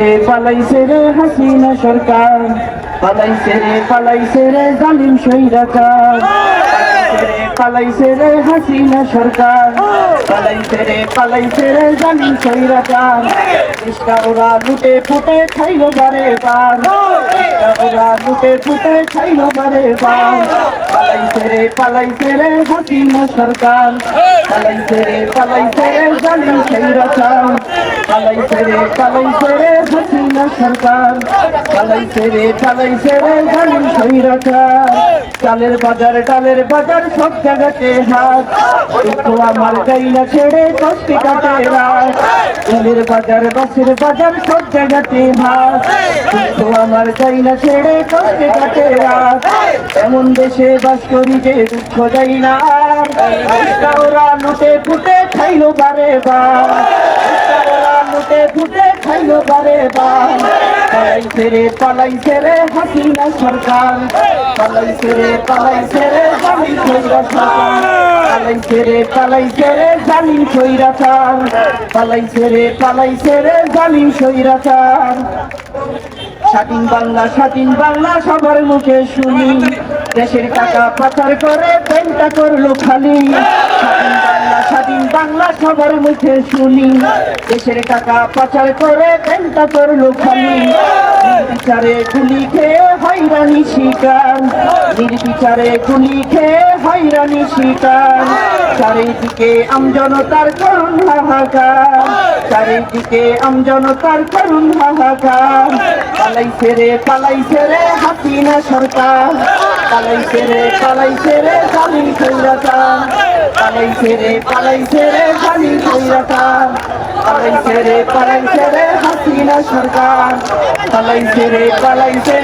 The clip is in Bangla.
রে পালাইছে রে হাসিনা সরকার, পালাইছে রে পালাইছে রে জালিম সৈরাকার পালাইছে রে হাসিনা সরকার, পালাইছে রে পালাইছে রে জালিম সৈরাকার চেষ্টা ওরা লুটে ফুটে খাইল বারে বার। ওরা লুটে ফুটে খাইল বারে বার। পালাইছে রে পালাইছে রে হাসিনা সরকার, পালাইছে রে পালাইছে রে জালিম সৈরাকার পালাইছে রে, পালাইছে সরকার পালাইছে রে পালাইছে রে জালিম সৈরাকার চালের বাজার, ডালের বাজার, সব জায়গাতে হাত কিন্তু আমার গাইলা ছেড়ে কষ্টে কাটে রাত। চালের বাজার বাসের বাজার, সব জায়গাতে ভাত কিন্তু আমার গাইলা ছেড়ে কষ্টে কাটে রাত। এমন দেশে বাস করি যে দুঃখ যাই না। ওরা লুটে ফুটে বারে বার। বারে বার পালাইছে রে পালাইছে রে হাসিনা সরকার। পালাইছে রে পালাইছে রে জালিম সৈরাচার পালাইছে রে পালাইছে রে জালিম সৈরাচার পালাইছে রে পালাইছে রে জালিম সৈরাচার স্বাধীন বাংলা স্বাধীন বাংলা সবার মুখে শুনি। দেশের টাকা পাচার করে পেনটা করল খালি। স্বাধীন বাংলা সবার মুখে শুনি। দেশের টাকা পাচার করে পেনটা করল খালি নির্বিচারে গুলি খেয়ে হয়রানি শিকার। নির্বিচারে গুলি খেয়ে হয়রানি শিকার। চারিদিকে আমজনতার করুণ হাহাকার। চারিদিকে আমজনতার করুণ হাহাকার। পালাইছে রে পালাইছে রে হাসিনা সরকার। পালাইছে রে পালাইছে রে সৈরাচার পালাইছে রে পালাইছে রে হাসিনা সরকার। পালাইছে রে পালাইছে রে।